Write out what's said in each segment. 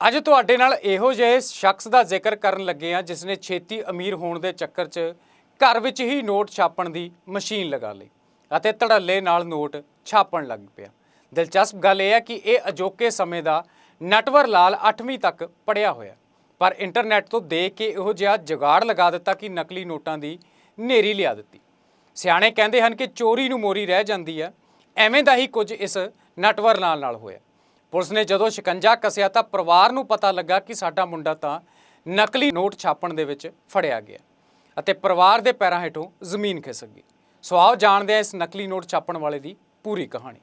ਅੱਜ ਤੁਹਾਡੇ ਨਾਲ ਇਹੋ ਜਿਹੇ ਸ਼ਖਸ ਦਾ ਜ਼ਿਕਰ ਕਰਨ ਲੱਗੇ ਆ ਜਿਸ ਨੇ ਛੇਤੀ ਅਮੀਰ ਹੋਣ ਦੇ ਚੱਕਰ 'ਚ ਘਰ ਵਿੱਚ ਹੀ ਨੋਟ ਛਾਪਣ ਦੀ ਮਸ਼ੀਨ ਲਗਾ ਲਈ ਅਤੇ ਧੜੱਲੇ ਨਾਲ ਨੋਟ ਛਾਪਣ ਲੱਗ ਪਿਆ। ਦਿਲਚਸਪ ਗੱਲ ਇਹ ਹੈ ਕਿ ਇਹ ਅਜੋਕੇ ਸਮੇਂ ਦਾ ਨਟਵਰ ਲਾਲ 8ਵੀਂ ਤੱਕ ਪੜਿਆ ਹੋਇਆ। ਪਰ ਇੰਟਰਨੈਟ ਤੋਂ ਦੇਖ ਕੇ ਇਹੋ ਜਿਹਾ ਜੁਗਾੜ ਲਗਾ ਦਿੱਤਾ ਕਿ ਨਕਲੀ ਨੋਟਾਂ ਦੀ ਨੇਰੀ ਲਿਆ ਦਿੱਤੀ। ਸਿਆਣੇ ਕਹਿੰਦੇ ਹਨ ਕਿ ਚੋਰੀ ਨੂੰ ਮੋਰੀ ਰਹਿ ਜਾਂਦੀ ਹੈ, ਐਵੇਂ ਦਾ ਹੀ ਕੁਝ ਇਸ ਨਟਵਰ ਲਾਲ ਨਾਲ ਹੋਇਆ। ਪੁਲਿਸ ਨੇ ਜਦੋਂ ਸ਼ਿਕੰਜਾ ਕਸਿਆ ਤਾਂ ਪਰਿਵਾਰ ਨੂੰ ਪਤਾ ਲੱਗਾ ਕਿ ਸਾਡਾ ਮੁੰਡਾ ਤਾਂ ਨਕਲੀ ਨੋਟ ਛਾਪਣ ਦੇ ਵਿੱਚ ਫੜਿਆ ਗਿਆ ਅਤੇ ਪਰਿਵਾਰ ਦੇ ਪੈਰਾਂ ਹੇਠੋਂ ਜ਼ਮੀਨ ਖਿਸਕ ਗਈ। ਸੋ ਆਓ ਜਾਣਦੇ ਹਾਂ ਇਸ ਨਕਲੀ ਨੋਟ ਛਾਪਣ ਵਾਲੇ ਦੀ ਪੂਰੀ ਕਹਾਣੀ।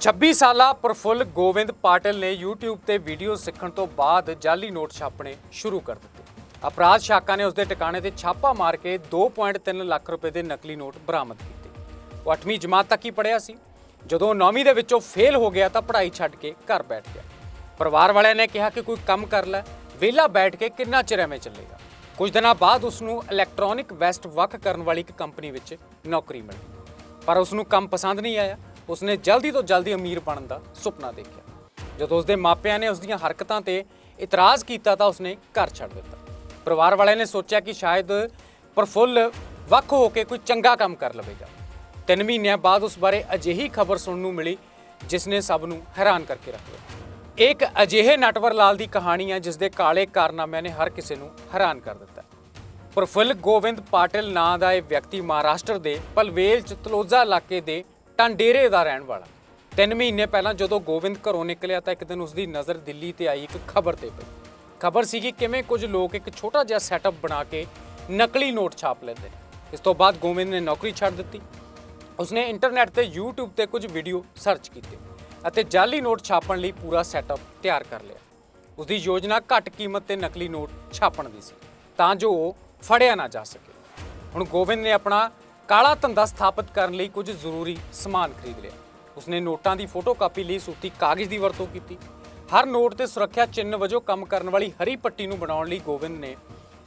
ਛੱਬੀ ਸਾਲਾ ਪ੍ਰਫੁੱਲ ਗੋਵਿੰਦ ਪਾਟਿਲ ਨੇ YouTube ਤੇ ਵੀਡੀਓ ਸਿੱਖਣ ਤੋਂ ਬਾਅਦ ਜਾਲੀ ਨੋਟ ਛਾਪਣੇ ਸ਼ੁਰੂ ਕਰ ਦਿੱਤੇ। ਅਪਰਾਧ ਸ਼ਾਖਾ ਨੇ ਉਸ ਦੇ ਟਿਕਾਣੇ ਤੇ ਛਾਪਾ ਮਾਰ ਕੇ 2.3 ਲੱਖ ਰੁਪਏ ਦੇ ਨਕਲੀ ਨੋਟ ਬਰਾਮਦ ਕੀਤੇ। ਉਹ 8ਵੀਂ ਜਮਾਤ ਤੱਕ ਹੀ ਪੜ੍ਹਿਆ ਸੀ। ਜਦੋਂ 9ਵੀਂ ਦੇ ਵਿੱਚੋਂ ਫੇਲ ਹੋ ਗਿਆ ਤਾਂ ਪੜ੍ਹਾਈ ਛੱਡ ਕੇ ਘਰ ਬੈਠ ਗਿਆ। ਪਰਿਵਾਰ ਵਾਲਿਆਂ ਨੇ ਕਿਹਾ ਕਿ ਕੋਈ ਕੰਮ ਕਰ ਲੈ, ਵਿਹਲਾ ਬੈਠ ਕੇ ਕਿੰਨਾ ਚਿਰ ਐਵੇਂ ਚੱਲੇਗਾ। ਕੁਝ ਦਿਨਾਂ ਬਾਅਦ ਉਸ ਨੂੰ ਇਲੈਕਟ੍ਰੋਨਿਕ ਵੈਸਟ ਵੱਖ ਕਰਨ ਵਾਲੀ ਇੱਕ ਕੰਪਨੀ ਵਿੱਚ ਨੌਕਰੀ ਮਿਲੀ। ਪਰ ਉਸ ਨੂੰ ਕੰਮ ਪਸੰਦ ਨਹੀਂ ਆਇਆ। ਉਸਨੇ ਜਲਦੀ ਤੋਂ ਜਲਦੀ ਅਮੀਰ ਬਣਨ ਦਾ ਸੁਪਨਾ ਦੇਖਿਆ। ਜਦੋਂ ਉਸਦੇ ਮਾਪਿਆਂ ਨੇ ਉਸ ਦੀਆਂ ਹਰਕਤਾਂ ਤੇ ਇਤਰਾਜ਼ ਕੀਤਾ ਤਾਂ ਉਸਨੇ ਘਰ ਛੱਡ ਦਿੱਤਾ। ਪਰਿਵਾਰ ਵਾਲਿਆਂ ਨੇ ਸੋਚਿਆ ਕਿ ਸ਼ਾਇਦ ਪ੍ਰਫੁੱਲ ਵੱਖ ਹੋ ਕੇ ਕੋਈ ਚੰਗਾ ਕੰਮ ਕਰ ਲਵੇਗਾ। ਤਿੰਨ ਮਹੀਨਿਆਂ ਬਾਅਦ ਉਸ ਬਾਰੇ ਅਜਿਹੀ ਖਬਰ ਸੁਣਨ ਨੂੰ ਮਿਲੀ, ਜਿਸ ਨੇ ਸਭ ਨੂੰ ਹੈਰਾਨ ਕਰਕੇ ਰੱਖ ਦਿੱਤਾ ਇਹ ਇੱਕ ਅਜਿਹੇ ਨਟਵਰ ਲਾਲ ਦੀ ਕਹਾਣੀ ਹੈ ਜਿਸ ਦੇ ਕਾਲੇ ਕਾਰਨਾਮਿਆਂ ਨੇ ਹਰ ਕਿਸੇ ਨੂੰ ਹੈਰਾਨ ਕਰ ਦਿੱਤਾ। ਪ੍ਰਫੁੱਲ ਗੋਵਿੰਦ ਪਾਟਿਲ ਨਾਂ ਦਾ ਇਹ ਵਿਅਕਤੀ ਮਹਾਰਾਸ਼ਟਰ ਦੇ ਪਲਵੇਲ ਚ ਤਲੋਜਾ ਇਲਾਕੇ ਦੇ ਟਾਂਡੇਰੇ ਦਾ ਰਹਿਣ ਵਾਲਾ। ਤਿੰਨ ਮਹੀਨੇ ਪਹਿਲਾਂ ਜਦੋਂ ਗੋਵਿੰਦ ਘਰੋਂ ਨਿਕਲਿਆ ਤਾਂ ਇੱਕ ਦਿਨ ਉਸ ਦੀ ਨਜ਼ਰ ਦਿੱਲੀ ਤੇ ਆਈ ਇੱਕ ਖਬਰ ਤੇ ਪਈ। ਖਬਰ ਸੀ ਕਿ ਕਿਵੇਂ ਕੁਝ ਲੋਕ ਇੱਕ ਛੋਟਾ ਜਿਹਾ ਸੈਟਅਪ ਬਣਾ ਕੇ ਨਕਲੀ ਨੋਟ ਛਾਪ ਲੈਂਦੇ ਨੇ। ਇਸ ਤੋਂ ਬਾਅਦ ਗੋਵਿੰਦ ਨੇ ਨੌਕਰੀ ਛੱਡ ਦਿੱਤੀ। ਉਸਨੇ ਇੰਟਰਨੈਟ ਤੇ YouTube ਤੇ ਕੁਝ ਵੀਡੀਓ ਸਰਚ ਕੀਤੇ ਅਤੇ ਜਾਲੀ ਨੋਟ ਛਾਪਣ ਲਈ ਪੂਰਾ ਸੈਟਅਪ ਤਿਆਰ ਕਰ ਲਿਆ। ਉਸਦੀ ਯੋਜਨਾ ਘੱਟ ਕੀਮਤ ਤੇ ਨਕਲੀ ਨੋਟ ਛਾਪਣ ਦੀ ਸੀ, ਤਾਂ ਜੋ ਉਹ ਫੜਿਆ ਨਾ ਜਾ ਸਕੇ। ਹੁਣ ਗੋਵਿੰਦ ਨੇ ਆਪਣਾ ਕਾਲਾ ਧੰਦਾ ਸਥਾਪਿਤ ਕਰਨ ਲਈ ਕੁਝ ਜ਼ਰੂਰੀ ਸਮਾਨ ਖਰੀਦ ਲਿਆ। ਉਸਨੇ ਨੋਟਾਂ ਦੀ ਫੋਟੋਕਾਪੀ ਲਈ ਸੂਤੀ ਕਾਗਜ਼ ਦੀ ਵਰਤੋਂ ਕੀਤੀ। ਹਰ ਨੋਟ ਤੇ ਸੁਰੱਖਿਆ ਚਿੰਨ੍ਹ ਵਜੋਂ ਕੰਮ ਕਰਨ ਵਾਲੀ ਹਰੀ ਪੱਟੀ ਨੂੰ ਬਣਾਉਣ ਲਈ ਗੋਬਿੰਦ ਨੇ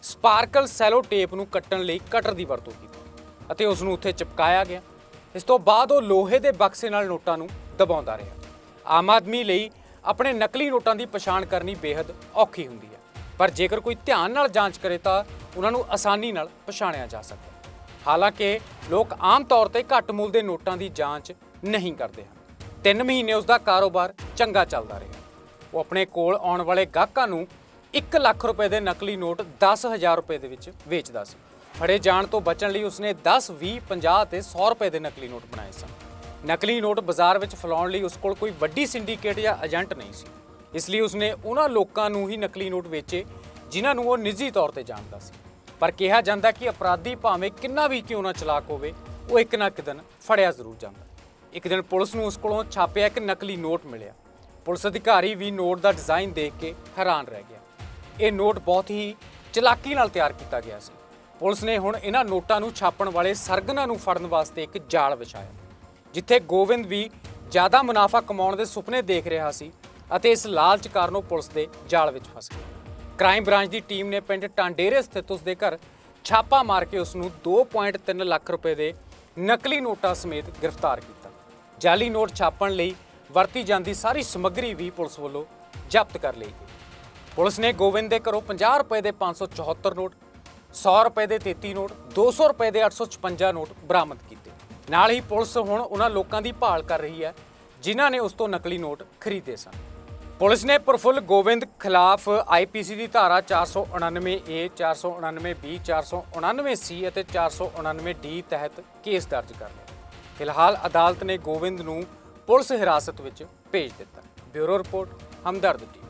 ਸਪਾਰਕਲ ਸੈਲੋ ਟੇਪ ਨੂੰ ਕੱਟਣ ਲਈ ਕਟਰ ਦੀ ਵਰਤੋਂ ਕੀਤੀ ਅਤੇ ਉਸ ਨੂੰ ਉੱਥੇ ਚਿਪਕਾਇਆ ਗਿਆ। ਇਸ ਤੋਂ ਬਾਅਦ ਉਹ ਲੋਹੇ ਦੇ ਬਕਸੇ ਨਾਲ ਨੋਟਾਂ ਨੂੰ ਦਬਾਉਂਦਾ ਰਿਹਾ। ਆਮ ਆਦਮੀ ਲਈ ਆਪਣੇ ਨਕਲੀ ਨੋਟਾਂ ਦੀ ਪਛਾਣ ਕਰਨੀ ਬੇहद ਔਖੀ ਹੁੰਦੀ ਹੈ। ਪਰ ਜੇਕਰ ਕੋਈ ਧਿਆਨ ਨਾਲ ਜਾਂਚ ਕਰੇ ਤਾਂ ਉਹਨਾਂ ਨੂੰ ਆਸਾਨੀ ਨਾਲ ਪਛਾਣਿਆ ਜਾ ਸਕਦਾ ਹੈ। ਹਾਲਾਂਕਿ ਲੋਕ ਆਮ ਤੌਰ ਤੇ ਘੱਟ ਮੁੱਲ ਦੇ ਨੋਟਾਂ ਦੀ ਜਾਂਚ ਨਹੀਂ ਕਰਦੇ ਹਨ। ਤਿੰਨ ਮਹੀਨੇ ਉਸ ਦਾ ਕਾਰੋਬਾਰ ਚੰਗਾ ਚੱਲਦਾ ਰਿਹਾ। ਉਹ ਆਪਣੇ ਕੋਲ ਆਉਣ ਵਾਲੇ ਗਾਹਕਾਂ ਨੂੰ 1 ਲੱਖ ਰੁਪਏ ਦੇ ਨਕਲੀ ਨੋਟ 10000 ਰੁਪਏ ਦੇ ਵਿੱਚ ਵੇਚਦਾ ਸੀ। ਫੜੇ ਜਾਣ ਤੋਂ ਬਚਣ ਲਈ ਉਸਨੇ 10 20 50 ਤੇ 100 ਰੁਪਏ ਦੇ ਨਕਲੀ ਨੋਟ ਬਣਾਏ ਸਨ। ਨਕਲੀ ਨੋਟ ਬਾਜ਼ਾਰ ਵਿੱਚ ਫੈਲਾਉਣ ਲਈ ਉਸ ਕੋਲ ਕੋਈ ਵੱਡੀ ਸਿੰਡੀਕੇਟ ਜਾਂ ਏਜੰਟ ਨਹੀਂ ਸੀ। ਇਸ ਲਈ ਉਸਨੇ ਉਹਨਾਂ ਲੋਕਾਂ ਨੂੰ ਹੀ ਨਕਲੀ ਨੋਟ ਵੇਚੇ, ਜਿਨ੍ਹਾਂ ਨੂੰ ਉਹ ਨਿੱਜੀ ਤੌਰ ਤੇ ਜਾਣਦਾ ਸੀ। ਪਰ ਕਿਹਾ ਜਾਂਦਾ ਕਿ ਅਪਰਾਧੀ ਭਾਵੇਂ ਕਿੰਨਾ ਵੀ ਕਿਉਂ ਨਾ ਚਲਾਕ ਹੋਵੇ, ਉਹ ਇੱਕ ਨਾ ਇੱਕ ਦਿਨ ਫੜਿਆ ਜ਼ਰੂਰ ਜਾਂਦਾ। ਇੱਕ ਦਿਨ ਪੁਲਿਸ ਨੂੰ ਉਸ ਕੋਲੋਂ ਛਾਪਿਆ ਇੱਕ ਨਕਲੀ ਨੋਟ ਮਿਲਿਆ। ਪੁਲਿਸ ਅਧਿਕਾਰੀ ਵੀ ਨੋਟ ਦਾ ਡਿਜ਼ਾਈਨ ਦੇਖ ਕੇ ਹੈਰਾਨ ਰਹਿ ਗਿਆ। ਇਹ ਨੋਟ ਬਹੁਤ ਹੀ ਚਲਾਕੀ ਨਾਲ ਤਿਆਰ ਕੀਤਾ ਗਿਆ ਸੀ। ਪੁਲਿਸ ਨੇ ਹੁਣ ਇਹਨਾਂ ਨੋਟਾਂ ਨੂੰ ਛਾਪਣ ਵਾਲੇ ਸਰਗਨਾਂ ਨੂੰ ਫੜਨ ਵਾਸਤੇ ਇੱਕ ਜਾਲ ਵਿਛਾਇਆ। ਜਿੱਥੇ ਗੋਵਿੰਦ ਵੀ ਜ਼ਿਆਦਾ ਮੁਨਾਫਾ ਕਮਾਉਣ ਦੇ ਸੁਪਨੇ ਦੇਖ ਰਿਹਾ ਸੀ ਅਤੇ ਇਸ ਲਾਲਚ ਕਾਰਨ ਉਹ ਪੁਲਿਸ ਦੇ ਜਾਲ ਵਿੱਚ ਫਸ ਗਿਆ। ਕ੍ਰਾਈਮ ਬ੍ਰਾਂਚ ਦੀ ਟੀਮ ਨੇ ਪਿੰਡ ਟਾਂਡੇਰੇ ਸਥਿਤ ਉਸ ਦੇ ਘਰ ਛਾਪਾ ਮਾਰ ਕੇ ਉਸ ਨੂੰ 2.3 ਲੱਖ ਰੁਪਏ ਦੇ ਨਕਲੀ ਨੋਟਾਂ ਸਮੇਤ ਗ੍ਰਿਫਤਾਰ ਕੀਤਾ। ਜਾਲੀ ਨੋਟ ਛਾਪਣ ਲਈ ਵਰਤੀ ਜਾਂਦੀ ਸਾਰੀ ਸਮੱਗਰੀ ਵੀ ਪੁਲਿਸ ਵੱਲੋਂ ਜ਼ਬਤ ਕਰ ਲਈ ਗਈ। ਪੁਲਿਸ ਨੇ ਗੋਵਿੰਦ ਦੇ ਘਰੋਂ 50 ਰੁਪਏ ਦੇ 574 ਨੋਟ 100 ਰੁਪਏ ਦੇ 33 ਨੋਟ 200 ਰੁਪਏ ਦੇ 856 ਨੋਟ ਬਰਾਮਦ ਕੀਤੇ। ਨਾਲ ਹੀ ਪੁਲਿਸ ਹੁਣ ਉਹਨਾਂ ਲੋਕਾਂ ਦੀ ਭਾਲ ਕਰ ਰਹੀ ਹੈ, ਜਿਨ੍ਹਾਂ ਨੇ ਉਸ ਤੋਂ ਨਕਲੀ ਨੋਟ ਖਰੀਦੇ ਸਨ। ਪੁਲਿਸ ਨੇ ਪ੍ਰਫੁੱਲ ਗੋਵਿੰਦ ਖਿਲਾਫ ਆਈਪੀਸੀ ਦੀ ਧਾਰਾ 499 ਏ 499 ਬੀ 499 ਸੀ ਅਤੇ 499 ਡੀ ਤਹਿਤ ਕੇਸ ਦਰਜ ਕਰ ਲਿਆ ਫਿਲਹਾਲ ਅਦਾਲਤ ਨੇ ਗੋਵਿੰਦ ਨੂੰ ਪੁਲਿਸ ਹਿਰਾਸਤ ਵਿੱਚ ਭੇਜ ਦਿੱਤਾ। ਬਿਊਰੋ ਰਿਪੋਰਟ ਹਮਦਰਦ ਟੀ